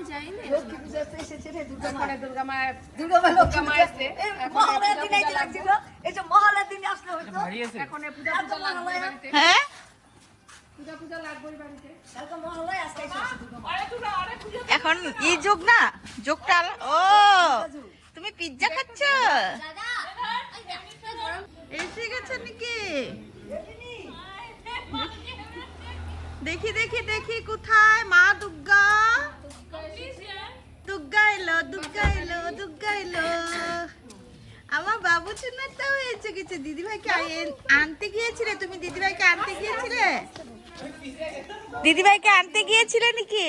আমি জানি না লক্ষ্মী পূজাতে এসেছে রে দুর্গা মা দুর্গা মা দুর্গা মা লক্ষ্মী মা পূজা। এখন মহালয়ার পূজা দিনে লাগছিল এই যে মহালয়ার দিনে আসলে হয়তো। এখন এই পূজা পূজা লাগবে বাড়িতে। হ্যাঁ? পূজা পূজা লাগবে বাড়িতে। কালকে মহালয়া আজকে এসেছে দুর্গা মা। এখন ই যোগ না যোগটা ও তুমি পিৎজা খাচ্ছ? এসে গেছে নাকি? দেখি দেখি দেখি কোথায়? এসে দিদিভাইকে আনতে গিয়েছিলে? তুমি দিদিভাইকে আনতে গিয়েছিলে? দিদিভাইকে আনতে গিয়েছিলে নাকি?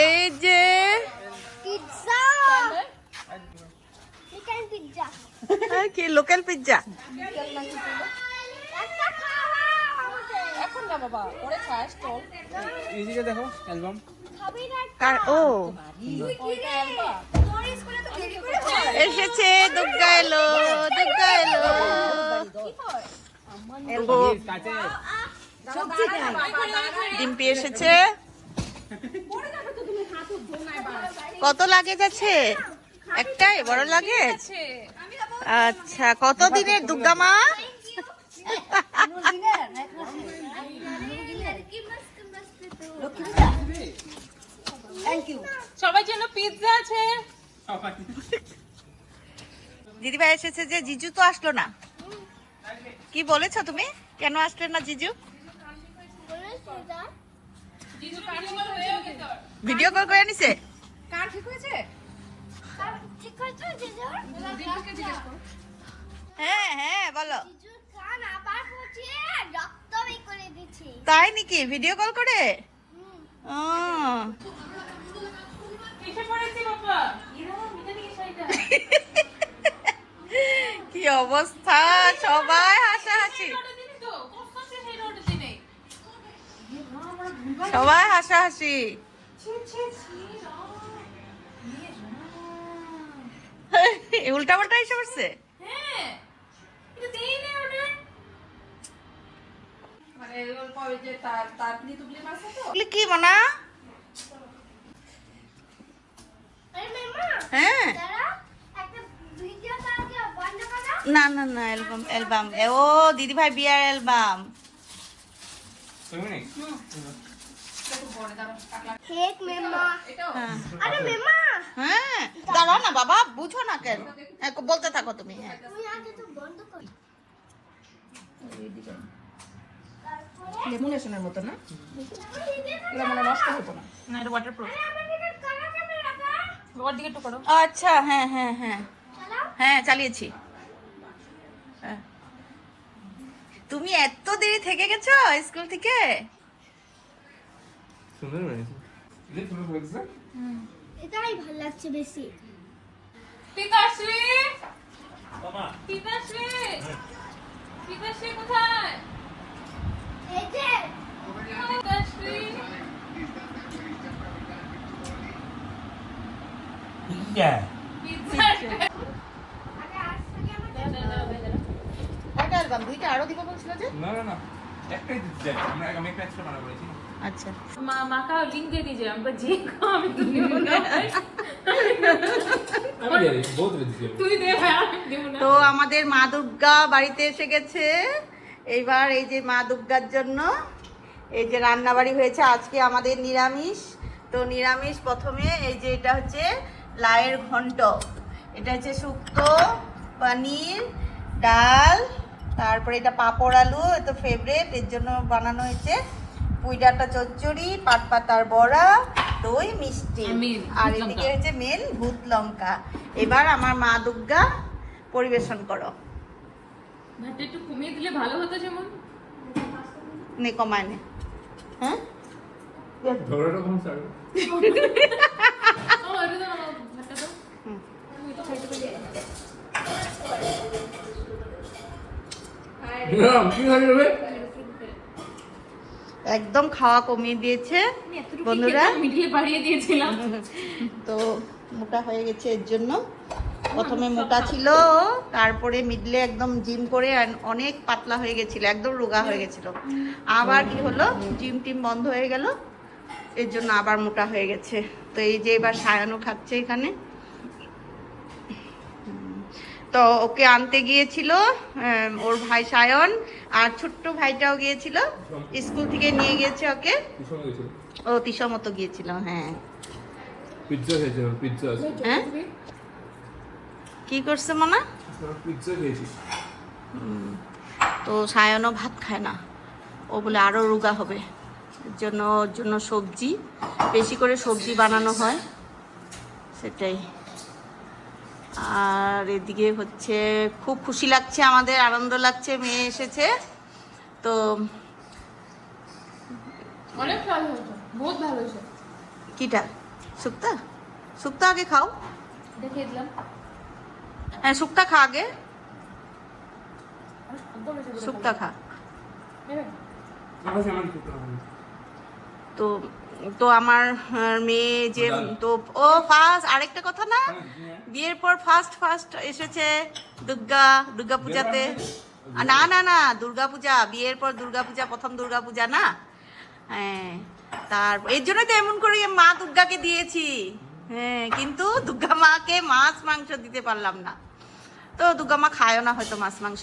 এই যে। পিৎজা! চিকেন পিৎজা আর কি লোকাল পিৎজা এখন না বাবা ওরে খাস দেখো অ্যালবাম ও। তুই কি রে? তোর স্কুলে তো দেরি করে এসেছে দুর্গা এলো দুর্গা এলো। ডিম্পি এসেছে। কত লাগেজ আছে? একটাই বড় লাগেজ? আচ্ছা কত দিনের দুর্গা মা? দিনের না এক মাসের? কি মস্ত মস্ত তো লক্ষ্মী পূজা থ্যাংক ইউ সবার জন্য পিৎজা আছে। দিদিভাই এসেছে যে জিজু তো আসলো না। কি বলেছ তুমি? কেন আসলে না জিজু? ভিডিও কল করে নিছে? কার ঠিক হয়েছে? হ্যাঁ হ্যাঁ বলো। তাই নাকি? ভিডিও কল করে? ও। কি অবস্থা? সবাই হাসাহাসি। সবাই হাসাহাসি। উল্টা পাল্টা এসে পড়ছে হ্যাঁ। এটা দেই না অর্ডার মানে এগুলো কবে যে তার তার তুবলি মাছ তো এগুলি কি মনা আরে মামা হ্যাঁ। না না না অ্যালবাম অ্যালবাম ও দিদি ভাই বিয়ার অ্যালবাম হ্যাঁ। হ্যাঁ। দাঁড়াও না বাবা বুঝো না কেন। হ্যাঁ, বলতে থাকো তুমি হ্যাঁ। তুমি আগে তো বন্ধ কর। লেমনেশনের মতো না? এগুলো মানে নষ্ট হতো না। না এটা ওয়াটারপ্রুফ ওর দিকে একটু করো। আচ্ছা হ্যাঁ হ্যাঁ হ্যাঁ। হ্যাঁ চালিয়েছি। হ্যাঁ। তুমি এত দেরি থেকে গেছো স্কুল থেকে? সুন্দর হয়েছে। এটাই ভালো লাগছে বেশি। পিতাশ্রী! পিতাশ্রী! পিতাশ্রী কোথায়? এই যে। পিতাশ্রী পিৎজা আগে আজ থেকে আমাদের কয়টা অ্যালবাম দুইটা আরো দিব বলছিল যে না না না একটাই দিতে চাই আমরা আমি একটা এক্সট্রা বানা বলেছি আচ্ছা মা মা का लिंक दे दीजिए हमको जी को আমি তো দেব না আমি জানি বহুত দিচ্ছি তুই দে ভাই আমি দেব না তো আমাদের মা দুর্গা বাড়িতে এসে গেছে এইবার এই যে মা দুর্গার জন্য এই যে রান্না বাড়ি হয়েছে আজকে আমাদের নিরামিষ তো নিরামিষ প্রথমে এই যে এটা হচ্ছে লায়ের ঘন্ট। এটা হচ্ছে শুক্তো পনির ডাল তারপরে এটা পাঁপড় আলু তো ফেভারেট এর জন্য বানানো হয়েছে পুঁই ডাঁটা চচ্চড়ি পাট পাতার বড়া দই মিষ্টি। আর এদিকে হচ্ছে মেন ভূত লঙ্কা। এবার আমার মা দুর্গা পরিবেশন করো। ভাতটা একটু কমিয়ে দিলে ভালো হতো যেমন। নে কমায় নে। হ্যাঁ? ধরোটা কোন স্যার ও এটা দাও ভাতটা দাও হুম। আমি তো খাইতে পারি না কি হয়ে যাবে একদম খাওয়া কমিয়ে দিয়েছে বন্ধুরা। মিলিয়ে বাড়িয়ে দিয়েছিলাম। তো মোটা হয়ে গেছে এর জন্য। প্রথমে মোটা ছিল তারপরে মিডলে একদম জিম করে অনেক পাতলা হয়ে গেছিল একদম রোগা হয়ে গেছিল। আবার কি হলো জিম টিম বন্ধ হয়ে গেল এর জন্য আবার মোটা হয়ে গেছে। তো এই যে এবার সায়ানো খাচ্ছে এখানে। তো ওকে আনতে গিয়েছিল ওর ভাই সায়ন আর ছোট্ট ভাইটাও গিয়েছিল। স্কুল থেকে নিয়ে গিয়েছে ওকে। ও তিসা মতো গিয়েছিল হ্যাঁ। পিৎজা হ্যাঁ? কি করছে মনে পিৎজা খেয়েছি। তো সায়নও ভাত খায় না। ও বলে আরও রোগা হবে। জন্য ওর জন্য সবজি বেশি করে সবজি বানানো হয়। সেটাই। আর এদিকে হচ্ছে খুব খুশি লাগছে আমাদের আনন্দ লাগছে মেয়ে এসেছে। তো অনেক ভালো হয়েছে বহুত ভালো হয়েছে। কিটা? শুক্তা শুক্তা আগে খাও। দেখিয়ে দিলাম। হ্যাঁ শুক্তা খা আগে। শুক্তা খা। তো তো আমার মেয়ে যে তো ও ফার্স্ট আরেকটা কথা না? হ্যাঁ। বিয়ের পর ফার্স্ট ফার্স্ট এসেছে দুর্গা দুর্গা পূজাতে। না না না দুর্গা পূজা বিয়ের পর দুর্গা পূজা প্রথম দুর্গা পূজা না? হ্যাঁ তার এর জন্যই তো এমন করে মা দুর্গাকে দিয়েছি। হ্যাঁ কিন্তু দুর্গা মাকে মাছ মাংস দিতে পারলাম না। তো দুর্গা মা খায়ও না হয়তো মাছ মাংস।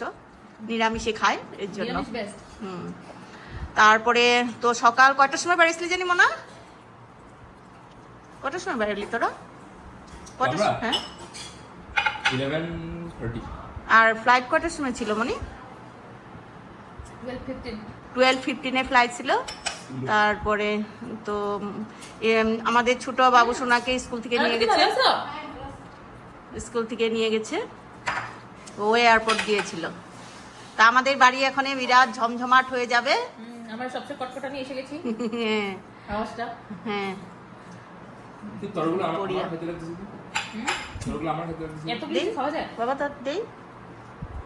নিরামিষে খায় এর জন্য। হুম। তারপরে তো সকাল কয়টার সময় বেরিয়েছিলি জানি মনা? কটার সময় বেরোলি তোরা? কটার? সময় হ্যাঁ? 11:30 আর ফ্লাইট কটার সময় ছিল মনি? টুয়েলভ ফিফটিনে ফ্লাইট ছিল। তারপরে তো আমাদের ছোট বাবু সোনাকে স্কুল থেকে নিয়ে গেছে। স্কুল থেকে নিয়ে গেছে। ও এয়ারপোর্ট দিয়েছিল তা আমাদের বাড়ি এখন বিরাট ঝমঝমাট হয়ে যাবে। আমরা সবচেয়ে কটকটা নিয়ে এসে গেছি। হ্যাঁ। হ্যাঁ। তরগুলো আমার খেতে লাগতেছে তরগুলো আমার খেতে লাগতেছে এত কিছু খাওয়া যায়? বাবা তো দেই।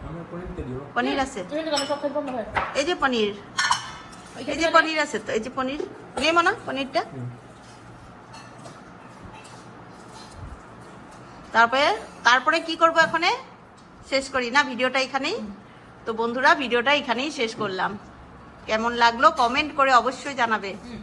আমার পরে দিতে দিও। পনির আছে। না এই যে পনির। এই যে পনির আছে তো এই যে পনির। মানা পনিরটা। তারপরে তারপরে কি করব এখানে? শেষ করি না ভিডিওটা এখানেই? তো বন্ধুরা ভিডিওটা এখানেই শেষ করলাম। কেমন লাগল কমেন্ট করে অবশ্যই জানাবে। হুম।